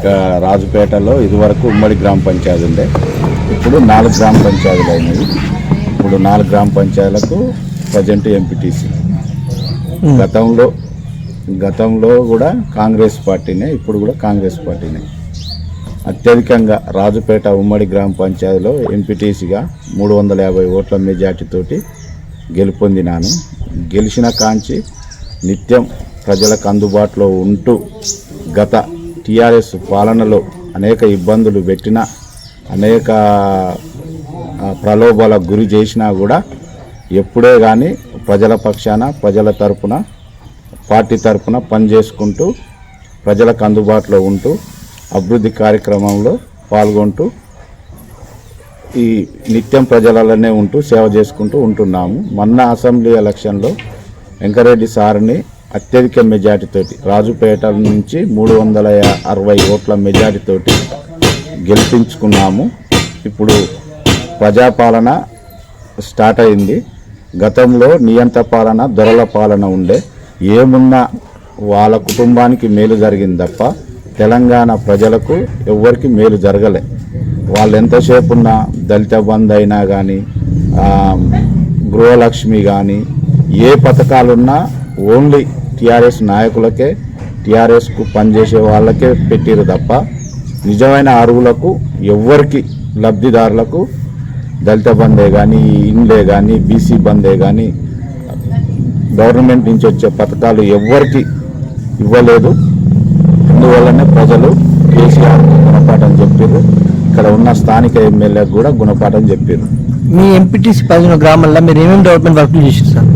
ఇక రాజుపేటలో ఇదివరకు ఉమ్మడి గ్రామ పంచాయతీ ఉండే. ఇప్పుడు నాలుగు గ్రామ పంచాయతీలు అయినాయి ఇప్పుడు నాలుగు గ్రామ పంచాయతీలకు ప్రజెంట్ ఎంపీటీసీ గతంలో గతంలో కూడా కాంగ్రెస్ పార్టీనే ఇప్పుడు కూడా కాంగ్రెస్ పార్టీనే. అత్యధికంగా రాజుపేట ఉమ్మడి గ్రామ పంచాయతీలో ఎంపీటీసీగా మూడు వందల యాభై ఓట్ల మెజార్టీతోటి గెలుపొందినాను. గెలిచిన కాంచి నిత్యం ప్రజలకు అందుబాటులో ఉంటూ గత టీఆర్ఎస్ పాలనలో అనేక ఇబ్బందులు పెట్టిన అనేక ప్రలోభాలకు గురి చేసినా కూడా ఎప్పుడే కానీ ప్రజల పక్షాన ప్రజల తరపున పార్టీ తరపున పనిచేసుకుంటూ ప్రజలకు అందుబాటులో ఉంటూ అభివృద్ధి కార్యక్రమంలో పాల్గొంటూ ఈ నిత్యం ప్రజలలోనే ఉంటూ సేవ చేసుకుంటూ ఉంటున్నాము. మొన్న అసెంబ్లీ ఎలక్షన్లో వెంకరెడ్డి సార్ని అత్యధిక మెజార్టీతోటి రాజుపేట నుంచి మూడు వందల అరవై ఓట్ల మెజార్టీతోటి గెలిపించుకున్నాము. ఇప్పుడు ప్రజాపాలన స్టార్ట్ అయింది. గతంలో నియంత పాలన దొరల పాలన ఉండే. ఏమున్నా వాళ్ళ కుటుంబానికి మేలు జరిగింది తప్ప తెలంగాణ ప్రజలకు ఎవ్వరికి మేలు జరగలే. వాళ్ళు ఎంతసేపు ఉన్న దళిత బంధు అయినా కానీ గృహలక్ష్మి కానీ ఏ పథకాలున్నా ఓన్లీ టీఆర్ఎస్ నాయకులకే టీఆర్ఎస్కు పనిచేసే వాళ్ళకే పెట్టిరు తప్ప నిజమైన అరువులకు ఎవ్వరికి లబ్ధిదారులకు దళిత బందే కానీ ఇండ్లే కానీ బీసీ బందే కానీ గవర్నమెంట్ నుంచి వచ్చే పథకాలు ఎవ్వరికి ఇవ్వలేదు. అందువల్లనే ప్రజలు కేసీఆర్ గుణపాఠం చెప్పారు. ఇక్కడ ఉన్న స్థానిక ఎమ్మెల్యేకి కూడా గుణపాఠం చెప్పారు. మీ ఎంపీటీసీ పదిహేను గ్రామాల్లో మీరు ఏమేమి డెవలప్మెంట్ వర్క్లు చేశారు సార్?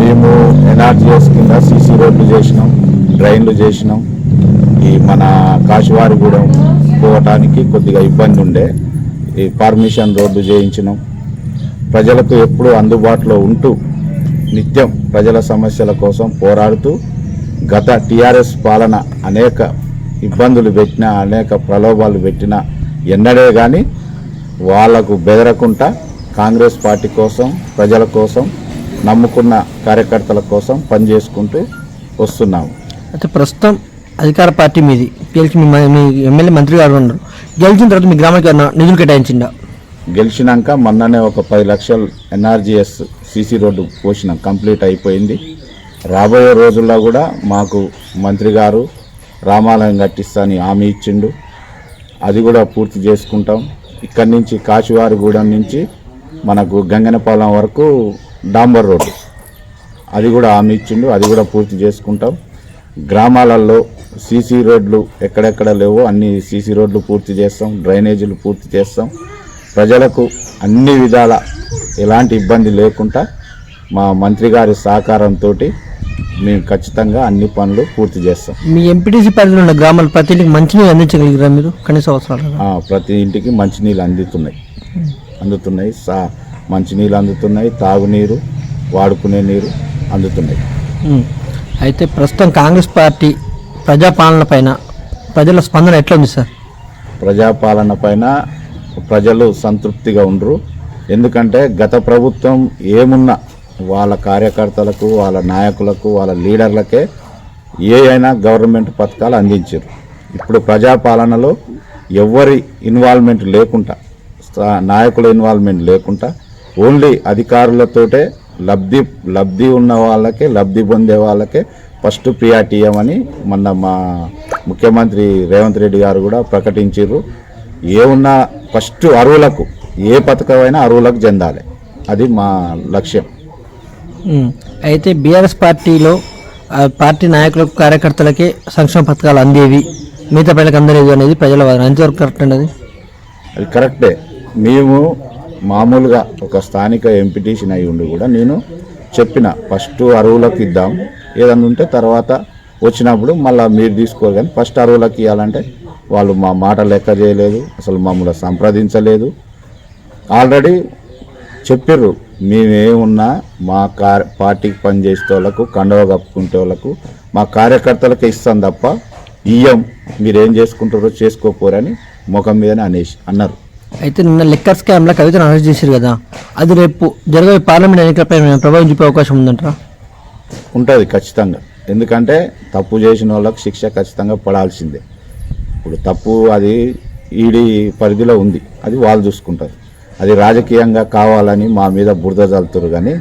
మేము ఎన్ఆర్జీఎస్ కింద సీసీ రోడ్లు చేసినాం డ్రైన్లు చేసినాం. ఈ మన కాశివారిగూడెం పోవటానికి కొద్దిగా ఇబ్బంది ఉండే. ఈ పర్మిషన్ రోడ్డు చేయించినాం. ప్రజలకు ఎప్పుడూ అందుబాటులో ఉంటూ నిత్యం ప్రజల సమస్యల కోసం పోరాడుతూ గత టీఆర్ఎస్ పాలన అనేక ఇబ్బందులు పెట్టిన అనేక ప్రలోభాలు పెట్టిన ఎన్నడే కానీ వాళ్ళకు బెదరకుండా కాంగ్రెస్ పార్టీ కోసం ప్రజల కోసం నమ్ముకున్న కార్యకర్తల కోసం పనిచేసుకుంటూ వస్తున్నాము అయితే ప్రస్తుతం అధికార పార్టీ మీది గెలిచి మీ ఎమ్మెల్యే మంత్రి గారు ఉన్నారు. గెలిచిన తర్వాత మీ గ్రామానికి నిధులు కేటాయించిందా గెలిచినాక మొన్ననే ఒక పది లక్షలు ఎన్ఆర్జీఎస్ సీసీ రోడ్డు పోసినాం. కంప్లీట్ అయిపోయింది. రాబోయే రోజుల్లో కూడా మాకు మంత్రి గారు రామాలయం కట్టిస్తాని హామీ ఇచ్చిండు. అది కూడా పూర్తి చేసుకుంటాం. ఇక్కడి నుంచి కాశివారిగూడెం నుంచి మనకు గంగనపాలెం వరకు డాంబర్ రోడ్డు అది కూడా హామీ ఇచ్చిండు అది కూడా పూర్తి చేసుకుంటాం. గ్రామాలలో సీసీ రోడ్లు ఎక్కడెక్కడ లేవో అన్ని సీసీ రోడ్లు పూర్తి చేస్తాం డ్రైనేజీలు పూర్తి చేస్తాం. ప్రజలకు అన్ని విధాల ఎలాంటి ఇబ్బంది లేకుండా మా మంత్రి గారి సహకారంతో మేము ఖచ్చితంగా అన్ని పనులు పూర్తి చేస్తాం. మీ ఎంపీటీసీ పరిధిలో ఉన్న గ్రామాలు ప్రతి ఇంటికి మంచినీళ్ళు అందించగలిగిరా మీరు? కనీస అవసరాలు? ప్రతి ఇంటికి మంచినీళ్ళు అందుతున్నాయి. అందుతున్నాయి. సా మంచినీళ్ళు అందుతున్నాయి తాగునీరు వాడుకునే నీరు అందుతున్నాయి. అయితే ప్రస్తుతం కాంగ్రెస్ పార్టీ ప్రజాపాలన పైన ప్రజల స్పందన ఎట్లా ఉంది సార్? ప్రజాపాలన పైన ప్రజలు సంతృప్తిగా ఉండరు. ఎందుకంటే గత ప్రభుత్వం ఏమున్నా వాళ్ళ కార్యకర్తలకు వాళ్ళ నాయకులకు వాళ్ళ లీడర్లకే ఏ అయినా గవర్నమెంట్ పథకాలు అందించారు ఇప్పుడు ప్రజాపాలనలో ఎవరి ఇన్వాల్వ్మెంట్ లేకుండా నాయకుల ఇన్వాల్వ్మెంట్ లేకుండా ఓన్లీ అధికారులతోటే లబ్ధి లబ్ధి ఉన్న వాళ్ళకే లబ్ధి పొందే వాళ్ళకే ఫస్ట్ ప్రియారిటీ ఇవ్వమని మొన్న మా ముఖ్యమంత్రి రేవంత్ రెడ్డి గారు కూడా ప్రకటించారు ఏ ఉన్నా ఫస్ట్ అరువులకు ఏ పథకమైనా అరువులకు చెందాలి. అది మా లక్ష్యం. అయితే బీఆర్ఎస్ పార్టీలో పార్టీ నాయకులకు కార్యకర్తలకే సంక్షేమ పథకాలు అందేవి. మిగతా ప్రజలకు అందలేదు అనేది ప్రజల వాదన. ఎంతవరకు కరెక్ట్ అండి అది కరెక్టే. మేము మామూలుగా ఒక స్థానిక ఎంపిటీషన్ అయి ఉండి కూడా నేను చెప్పిన ఫస్ట్ అరువులకు ఇద్దాం. ఏదన్నా ఉంటే తర్వాత వచ్చినప్పుడు మళ్ళీ మీరు తీసుకోరు కానీ ఫస్ట్ అరువులకు ఇవ్వాలంటే వాళ్ళు మా మాట లెక్క చేయలేదు అసలు మమ్మల్ని సంప్రదించలేదు. ఆల్రెడీ చెప్పిర్రు మేమేమున్నా మా కార్ పార్టీకి పనిచేసే వాళ్ళకు కండవ కప్పుకుంటే వాళ్ళకు మా కార్యకర్తలకు ఇస్తాం తప్ప ఇయ్యం. మీరేం చేసుకుంటారో చేసుకోపోరని ముఖం మీదనే అనేసి అన్నారు. అయితే నిన్న లిక్కర్ స్కామ్లో కవితను అరెస్ట్ చేశారు కదా. అది రేపు జరగబోయే పార్లమెంట్ ఎన్నికలపై ప్రభావం చూపే అవకాశం ఉందంటారా? ఉంటుంది ఖచ్చితంగా. ఎందుకంటే తప్పు చేసిన వాళ్ళకు శిక్ష ఖచ్చితంగా పడాల్సిందే. ఇప్పుడు తప్పు అది ఈడీ పరిధిలో ఉంది. అది వాళ్ళు చూసుకుంటారు. అది రాజకీయంగా కావాలని మా మీద బురద చల్లుతారు కానీ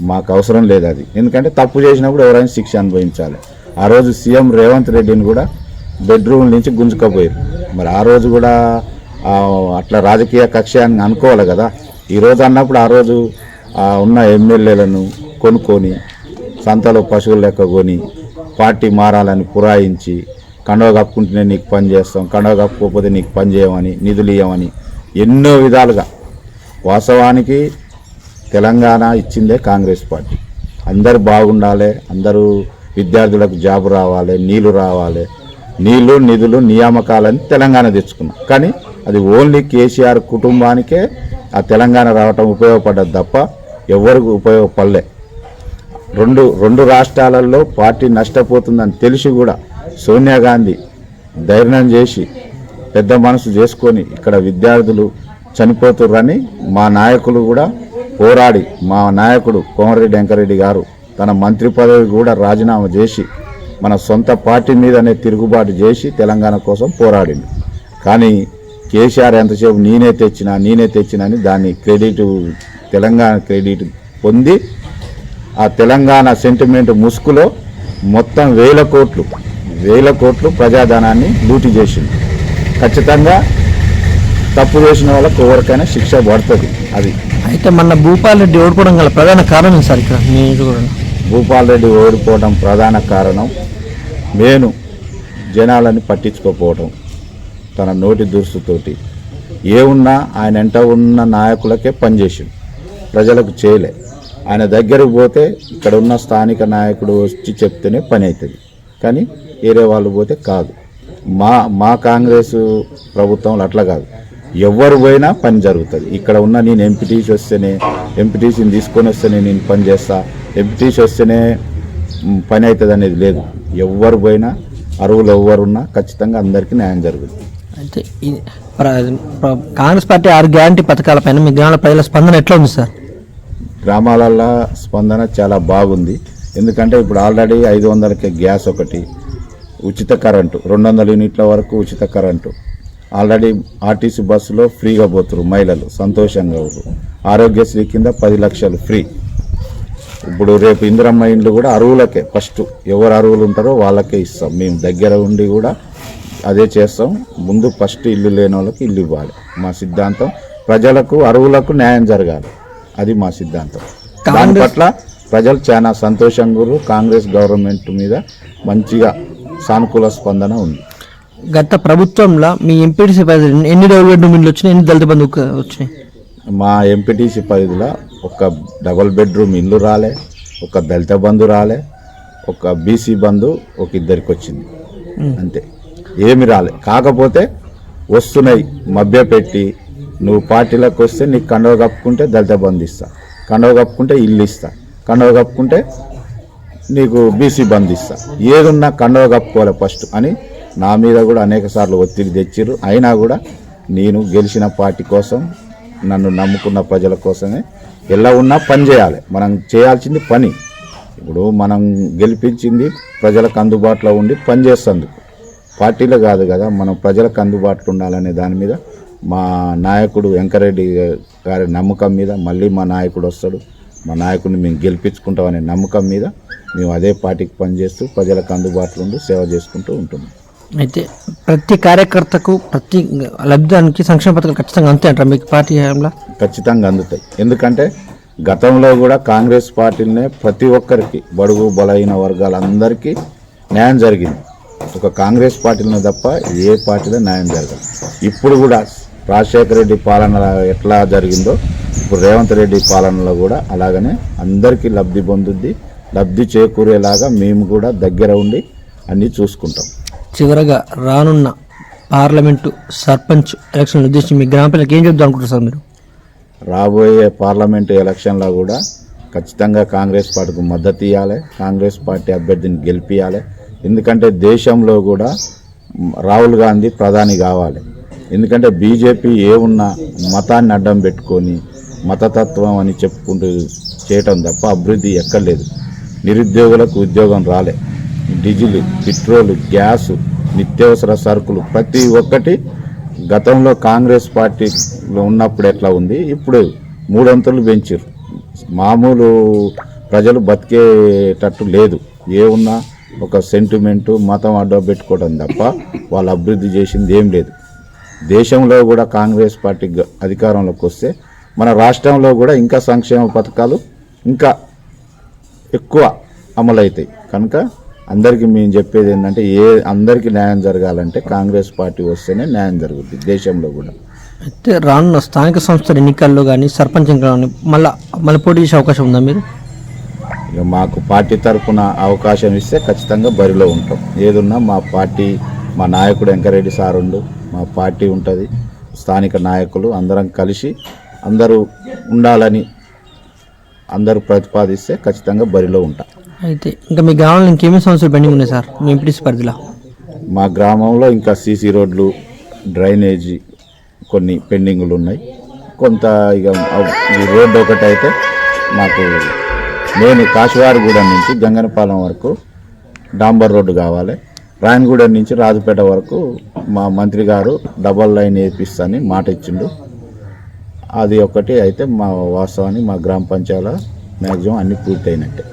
మాకు అవసరం లేదు అది. ఎందుకంటే తప్పు చేసినప్పుడు ఎవరైనా శిక్ష అనుభవించాలి. ఆ రోజు సీఎం రేవంత్ రెడ్డిని కూడా బెడ్రూమ్ నుంచి గుంజుకపోయారు. మరి ఆ రోజు కూడా అట్లా రాజకీయ కక్ష అని అనుకోవాలి కదా. ఈ రోజు అన్నప్పుడు ఆ రోజు ఉన్న ఎమ్మెల్యేలను కొనుక్కొని సంతలో పశువులు లెక్క కొని పార్టీ మారాలని పురాయించి కండవ కప్పుకుంటేనే నీకు పని చేస్తాం కండవ కప్పుకోకపోతే నీకు పని చేయమని నిధులు ఇవ్వమని ఎన్నో విధాలుగా. వాస్తవానికి తెలంగాణ ఇచ్చిందే కాంగ్రెస్ పార్టీ. అందరు బాగుండాలి అందరూ విద్యార్థులకు జాబ్ రావాలి నీళ్ళు రావాలి నీళ్ళు నిధులు నియామకాలని తెలంగాణ తెచ్చుకున్నాం. కానీ అది ఓన్లీ కేసీఆర్ కుటుంబానికే ఆ తెలంగాణ రావటం ఉపయోగపడ్డది తప్ప ఎవరికి ఉపయోగపడలే. రెండు రెండు రాష్ట్రాలలో పార్టీ నష్టపోతుందని తెలిసి కూడా సోనియా గాంధీ ధైర్యం చేసి పెద్ద మనసు చేసుకొని ఇక్కడ విద్యార్థులు చనిపోతుర్రని మా నాయకులు కూడా పోరాడి మా నాయకుడు కోమరెడ్డి వెంకరెడ్డి గారు తన మంత్రి పదవి కూడా రాజీనామా చేసి మన సొంత పార్టీ మీదనే తిరుగుబాటు చేసి తెలంగాణ కోసం పోరాడిండు. కానీ కేసీఆర్ ఎంతసేపు నేనే తెచ్చినా నేనే తెచ్చినా అని దాన్ని క్రెడిట్ తెలంగాణ క్రెడిట్ పొంది ఆ తెలంగాణ సెంటిమెంట్ ముసుగులో మొత్తం వేల కోట్లు వేల కోట్లు ప్రజాధనాన్ని లూటి చేసింది. ఖచ్చితంగా తప్పు చేసిన వాళ్ళకు ఎవరికైనా శిక్ష పడుతుంది అది. అయితే మన భూపాల్ రెడ్డి ఓడిపోవడం గల ప్రధాన కారణం సార్ ఇక్కడ? భూపాల్ రెడ్డి ఓడిపోవడం ప్రధాన కారణం మేను జనాలని పట్టించుకోకపోవడం తన నోటి దురుసుతోటి. ఏ ఉన్నా ఆయన వెంట ఉన్న నాయకులకే పనిచేసిండు. ప్రజలకు చేయలే. ఆయన దగ్గరకు పోతే ఇక్కడ ఉన్న స్థానిక నాయకుడు వచ్చి చెప్తేనే పని అవుతుంది కానీ వేరే వాళ్ళు పోతే కాదు. మా మా కాంగ్రెస్ ప్రభుత్వంలో అట్లా కాదు. ఎవరు పోయినా పని జరుగుతుంది. ఇక్కడ ఉన్న నేను ఎంపీటీసీ వస్తేనే ఎంపీటీసీని తీసుకొని వస్తేనే నేను పని చేస్తా. ఎంపీటీసీ వస్తేనే పని అవుతుంది అనేది లేదు. ఎవరు పోయినా అరువులు ఎవరున్నా ఖచ్చితంగా అందరికీ న్యాయం జరుగుతుంది. అయితే కాంగ్రెస్ పార్టీ ఆరు గ్యారంటీ పథకాలపైన మీ గ్రామాల ప్రజల స్పందన ఎట్లా ఉంది సార్? గ్రామాలలో స్పందన చాలా బాగుంది. ఎందుకంటే ఇప్పుడు ఆల్రెడీ ఐదు వందలకి గ్యాస్ ఒకటి ఉచిత కరెంటు రెండు వందల యూనిట్ల వరకు ఉచిత కరెంటు. ఆల్రెడీ ఆర్టీసీ బస్సులో ఫ్రీగా పోతురు మహిళలు సంతోషంగా ఆరోగ్యశ్రీ కింద పది లక్షలు ఫ్రీ. ఇప్పుడు రేపు ఇందిరమ్మ ఇండ్లు కూడా అరువులకే. ఫస్ట్ ఎవరు అరువులు ఉంటారో వాళ్ళకే ఇస్తాం. మేము దగ్గర ఉండి కూడా అదే చేస్తాం. ముందు ఫస్ట్ ఇల్లు లేని వాళ్ళకి ఇల్లు ఇవ్వాలి. మా సిద్ధాంతం ప్రజలకు అరువులకు న్యాయం జరగాలి. అది మా సిద్ధాంతం. దాని పట్ల ప్రజలు చాలా సంతోషంగా. కాంగ్రెస్ గవర్నమెంట్ మీద మంచిగా సానుకూల స్పందన ఉంది. గత ప్రభుత్వంలో మీ ఎంపీటీసీ పరిధిలో ఎన్ని డబుల్ బెడ్రూమ్ ఇల్లు వచ్చినాయి ఎన్ని దళిత బంధు వచ్చినాయి? మా ఎంపీటీసీ పరిధిలో ఒక డబల్ బెడ్రూమ్ ఇల్లు రాలే ఒక దళిత బంధు రాలే ఒక బీసీ బంధు ఒక ఇద్దరికి వచ్చింది. అంతే. ఏమి రాలే. కాకపోతే వస్తున్నాయి మభ్యపెట్టి నువ్వు పార్టీలకు వస్తే నీకు కండవ కప్పుకుంటే దళిత బంధు ఇస్తా. కండవ కప్పుకుంటే ఇల్లు ఇస్తా. కండవ కప్పుకుంటే నీకు బీసీ బంద్ ఇస్తా. ఏదున్నా కండవ కప్పుకోవాలి ఫస్ట్ అని నా మీద కూడా అనేక సార్లు ఒత్తిడి తెచ్చిర్రు. అయినా కూడా నేను గెలిచిన పార్టీ కోసం నన్ను నమ్ముకున్న ప్రజల కోసమే ఎలా ఉన్నా పని చేయాలి. మనం చేయాల్సింది పని. ఇప్పుడు మనం గెలిపించింది ప్రజలకు అందుబాటులో ఉండి పనిచేస్తందుకు పార్టీలో కాదు కదా మనం ప్రజలకు అందుబాటులో ఉండాలనే దాని మీద మా నాయకుడు వెంకరెడ్డి గారి నమ్మకం మీద మళ్ళీ మా నాయకుడు వస్తాడు. మా నాయకుడిని మేము గెలిపించుకుంటామనే నమ్మకం మీద మేము అదే పార్టీకి పనిచేస్తూ ప్రజలకు అందుబాటులో ఉండి సేవ చేసుకుంటూ ఉంటున్నాం. అయితే ప్రతి కార్యకర్తకు ప్రతి లబ్ధానికి సంక్షేమ పథకాలు ఖచ్చితంగా అంతే అంటారు మీకు పార్టీ హయాంలో? ఖచ్చితంగా అందుతాయి. ఎందుకంటే గతంలో కూడా కాంగ్రెస్ పార్టీలనే ప్రతి ఒక్కరికి బడుగు బలహీన వర్గాలందరికీ న్యాయం జరిగింది. ఒక కాంగ్రెస్ పార్టీలో తప్ప ఏ పార్టీలో న్యాయం జరగదు. ఇప్పుడు కూడా రాజశేఖర రెడ్డి పాలన ఎట్లా జరిగిందో ఇప్పుడు రేవంత్ రెడ్డి పాలనలో కూడా అలాగనే అందరికీ లబ్ధి పొందుద్ది లబ్ధి చేకూరేలాగా మేము కూడా దగ్గర ఉండి అన్నీ చూసుకుంటాం. చివరగా రానున్న పార్లమెంటు సర్పంచ్ ఎలక్షన్ ఉద్దేశించి మీ గ్రామ పిల్లలకి ఏం చెప్దాం అనుకుంటారు సార్ మీరు? రాబోయే పార్లమెంటు ఎలక్షన్లో కూడా ఖచ్చితంగా కాంగ్రెస్ పార్టీకి మద్దతు ఇవ్వాలి కాంగ్రెస్ పార్టీ అభ్యర్థిని గెలిపించాలి ఎందుకంటే దేశంలో కూడా రాహుల్ గాంధీ ప్రధాని కావాలి. ఎందుకంటే బీజేపీ ఏ ఉన్నా మతాన్ని అడ్డం పెట్టుకొని మతతత్వం అని చెప్పుకుంటూ చేయటం తప్ప అభివృద్ధి ఎక్కర్లేదు నిరుద్యోగులకు ఉద్యోగం రాలే. డీజిల్ పెట్రోల్ గ్యాసు నిత్యావసర సరుకులు ప్రతి ఒక్కటి గతంలో కాంగ్రెస్ పార్టీలో ఉన్నప్పుడు ఎట్లా ఉంది? ఇప్పుడు మూడొంతులు పెంచారు మామూలు ప్రజలు బతికేటట్టు లేదు. ఏ ఉన్నా ఒక సెంటిమెంటు మతం అడ్డ పెట్టుకోవడం తప్ప వాళ్ళు అభివృద్ధి చేసింది ఏం లేదు. దేశంలో కూడా కాంగ్రెస్ పార్టీ అధికారంలోకి వస్తే మన రాష్ట్రంలో కూడా ఇంకా సంక్షేమ పథకాలు ఇంకా ఎక్కువ అమలవుతాయి కనుక అందరికీ మేము చెప్పేది ఏంటంటే ఏ అందరికీ న్యాయం జరగాలంటే కాంగ్రెస్ పార్టీ వస్తేనే న్యాయం జరుగుద్ది దేశంలో కూడా. అయితే రానున్న స్థానిక సంస్థల ఎన్నికల్లో కానీ సర్పంచ్ కానీ మళ్ళీ మళ్ళీ పోటీ చేసే అవకాశం ఉందా మీరు? ఇక మాకు పార్టీ తరఫున అవకాశం ఇస్తే ఖచ్చితంగా బరిలో ఉంటాం. ఏదున్నా మా పార్టీ మా నాయకుడు వెంకరెడ్డి సారుండు మా పార్టీ ఉంటుంది. స్థానిక నాయకులు అందరం కలిసి అందరూ ఉండాలని అందరూ ప్రతిపాదిస్తే ఖచ్చితంగా బరిలో ఉంటాం. అయితే ఇంకా మీ గ్రామంలో ఇంకేమేమి సమస్యలు పెండింగ్ ఉన్నాయి సార్? మీ ఎంపీటీసీ పరిధిలో. మా గ్రామంలో ఇంకా సీసీ రోడ్లు డ్రైనేజీ కొన్ని పెండింగులు ఉన్నాయి. కొంత ఇక రోడ్డు ఒకటి అయితే మాకు నేను కాశివారిగూడెం నుంచి గంగనపాలెం వరకు డాంబర్ రోడ్డు కావాలి. రాయనగూడెం నుంచి రాజుపేట వరకు మా మంత్రి గారు డబల్ లైన్ వేపిస్తాని మాట ఇచ్చిండు. అది ఒకటి అయితే మా వాస్తవాన్ని మా గ్రామ పంచాయతీలో మ్యాక్సిమం అన్నీ పూర్తయినట్టే.